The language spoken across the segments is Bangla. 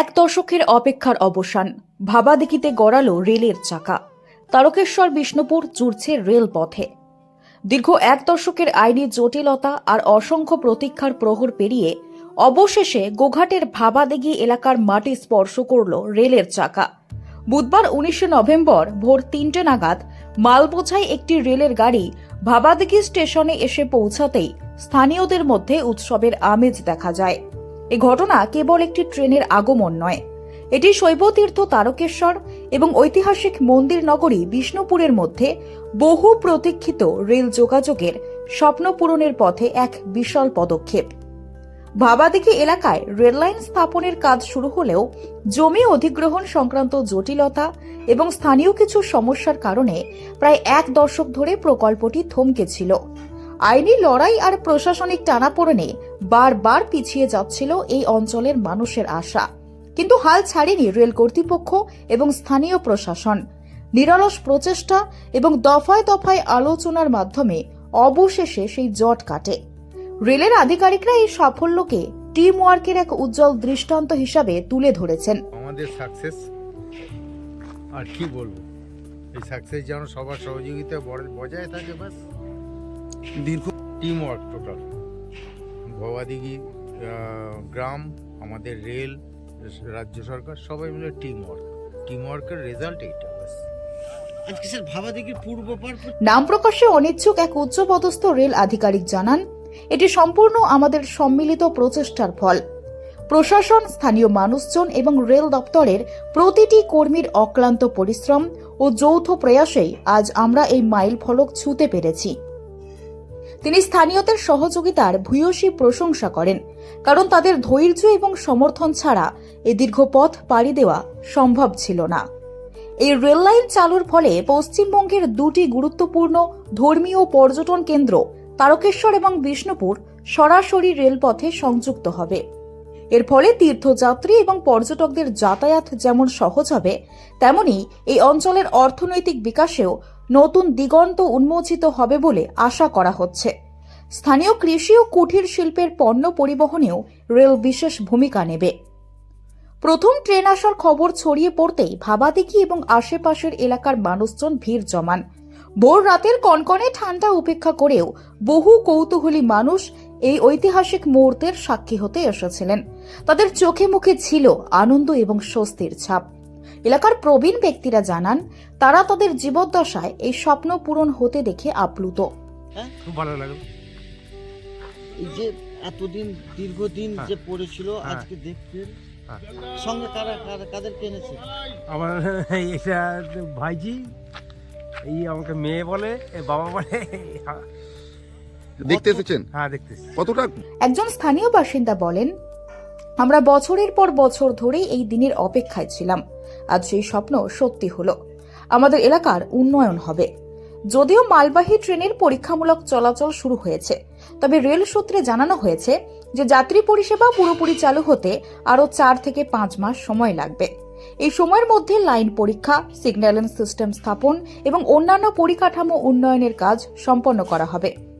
এক দশকের অপেক্ষার অবসান। ভাবাদিকিতে গড়ালো রেলের চাকা। তারকেশ্বর, বিষ্ণুপুর জুড়ছে রেলপথে। দীর্ঘ এক দশকের আইনি জটিলতা আর অসংখ্য প্রতীক্ষার প্রহর পেরিয়ে অবশেষে গোঘাটের ভাবাদিঘি এলাকার মাটি স্পর্শ করল রেলের চাকা। বুধবার উনিশে নভেম্বর ভোর তিনটে নাগাদ মালবোঝাই একটি রেলের গাড়ি ভাবাদেগি স্টেশনে এসে পৌঁছাতেই স্থানীয়দের মধ্যে উৎসবের আমেজ দেখা যায়। এ ঘটনা কেবল একটি ট্রেনের আগমন নয়। এটি শৈবতীর্থ তারকেশ্বর এবং ঐতিহাসিক মন্দির নগরী বিষ্ণুপুরের মধ্যে বহু প্রতীক্ষিত রেল যোগাযোগের স্বপ্ন পূরণের পথে এক বিশাল পদক্ষেপ। ভাবাদিঘি এলাকায় রেললাইন স্থাপনের কাজ শুরু হলেও জমি অধিগ্রহণ সংক্রান্ত জটিলতা এবং স্থানীয় কিছু সমস্যার কারণে প্রায় এক দশক ধরে প্রকল্পটি থমকে ছিল। আইনি লড়াই আর প্রশাসনিক টানাপোড়েনে বারবার পিছিয়ে যাচ্ছিল এই অঞ্চলের মানুষের আশা। কিন্তু হাল ছাড়েনি রেল কর্তৃপক্ষ এবং স্থানীয় প্রশাসন। নিরলস প্রচেষ্টা এবং দফায় দফায় আলোচনার মাধ্যমে অবশেষে সেই জট কাটে। রেলের আধিকারিকরা এই সাফল্যকে টিম ওয়ার্কের এক উজ্জ্বল দৃষ্টান্ত হিসাবে তুলে ধরেছেন। আমাদের সাকসেস আর কি বলব? এই সাকসেস যেন সবার সহযোগিতা বজায় থাকে বাস। দীর্ঘ টিম ওয়ার্ক টোটাল ভবাদিঘি আহ, গ্রাম আমাদের রেল রাজ্য সরকার সবাই মিলে টিম ওয়ার্ক টিম ওয়ার্কের রেজাল্ট এইটা বাস আজকে স্যার ভাবাদিঘির পূর্ব নাম প্রকাশে অনিচ্ছুক এক উচ্চপদস্থ রেল আধিকারিক জানান এটি সম্পূর্ণ আমাদের সম্মিলিত প্রচেষ্টার ফল। প্রশাসন স্থানীয় মানুষজন এবং রেল দপ্তরের প্রতিটি কর্মীর অক্লান্ত পরিশ্রম ও যৌথ প্রয়াসেই আজ আমরা এই মাইল ফলক ছুঁতে পেরেছি। তিনি স্থানীয়দের সহযোগিতার ভূয়সী প্রশংসা করেন, কারণ তাদের ধৈর্য এবং সমর্থন ছাড়া এই দীর্ঘ পথ পাড়ি দেওয়া সম্ভব ছিল না। এই রেললাইন চালুর ফলে পশ্চিমবঙ্গের দুটি গুরুত্বপূর্ণ ধর্মীয় পর্যটন কেন্দ্র, তারকেশ্বর এবং বিষ্ণুপুর, সরাসরি রেলপথে সংযুক্ত হবে। এর ফলে তীর্থযাত্রী এবং পর্যটকদের যাতায়াত যেমন সহজ হবে, তেমনি এই অঞ্চলের অর্থনৈতিক বিকাশেও নতুন দিগন্ত উন্মোচিত হবে বলে আশা করা হচ্ছে। স্থানীয় কৃষি ও কুটির শিল্পের পণ্য পরিবহনেও রেল বিশেষ ভূমিকা নেবে। প্রথম ট্রেন আসার খবর ছড়িয়ে পড়তেই ভাবাদিঘি এবং আশেপাশের এলাকার মানুষজন ভিড় জমান। ভোর রাতের কনকনে ঠান্ডা উপেক্ষা করেও বহু কৌতূহলী মানুষ এই ঐতিহাসিক মুহূর্তের সাক্ষী হতে এসেছিলেন। তাদের চোখে মুখে ছিল আনন্দ এবং স্বস্তির ছাপ। এলাকার প্রবীণ ব্যক্তিরা জানান তারা তাদের জীবদ্দশায় এই স্বপ্ন পূরণ হতে দেখে আপ্লুত। খুব ভালো লাগল। এই যে এতদিন দীর্ঘদিন হ্যাঁ। যে পড়েছিল হ্যাঁ। আজকে দেখছেন হ্যাঁ। সঙ্গে কারা কারা কাদেরকে এনেছে? আমার এটা ভাইজি এই আমাকে মেয়ে বলে বাবা বলে। দেখতে এসেছেন? হ্যাঁ দেখতেছি কতটা? একজন স্থানীয় বাসিন্দা বলেন আমরা বছরের পর বছর ধরে এই দিনের অপেক্ষায় ছিলাম। আজ সেই স্বপ্ন সত্যি হলো। আমাদের এলাকার উন্নয়ন হবে। যদিও মালবাহী ট্রেনের পরীক্ষামূলক চলাচল শুরু হয়েছে, তবে রেল সূত্রে জানানো হয়েছে যে যাত্রী পরিষেবা পুরোপুরি চালু হতে আরও চার থেকে পাঁচ মাস সময় লাগবে। এই সময়ের মধ্যে লাইন পরীক্ষা, সিগন্যালেন্স সিস্টেম স্থাপন এবং অন্যান্য পরিকাঠামো উন্নয়নের কাজ সম্পন্ন করা হবে।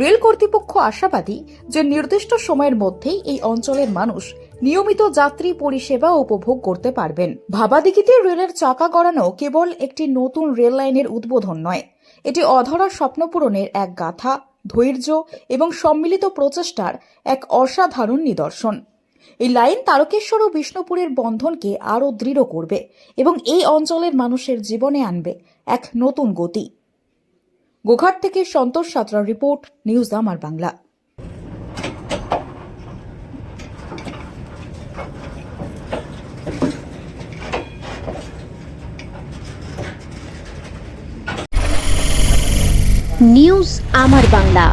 রেল কর্তৃপক্ষ আশাবাদী যে নির্দিষ্ট সময়ের মধ্যেই এই অঞ্চলের মানুষ নিয়মিত যাত্রী পরিষেবা উপভোগ করতে পারবেন। ভাবাদিঘিতে রেলের চাকা গড়ানো কেবল একটি নতুন রেল লাইনের উদ্বোধন নয়, এটি অধরা স্বপ্নপূরণের এক গাথা, ধৈর্য এবং সম্মিলিত প্রচেষ্টার এক অসাধারণ নিদর্শন। এই লাইন তারকেশ্বর ও বিষ্ণুপুরের বন্ধনকে আরও দৃঢ় করবে এবং এই অঞ্চলের মানুষের জীবনে আনবে এক নতুন গতি। গোঘাট থেকে সন্তোষ সাঁতরার রিপোর্ট, নিউজ আমার বাংলা। নিউজ আমার বাংলা।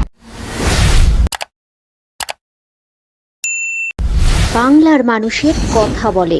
বাংলার মানুষের কথা বলে।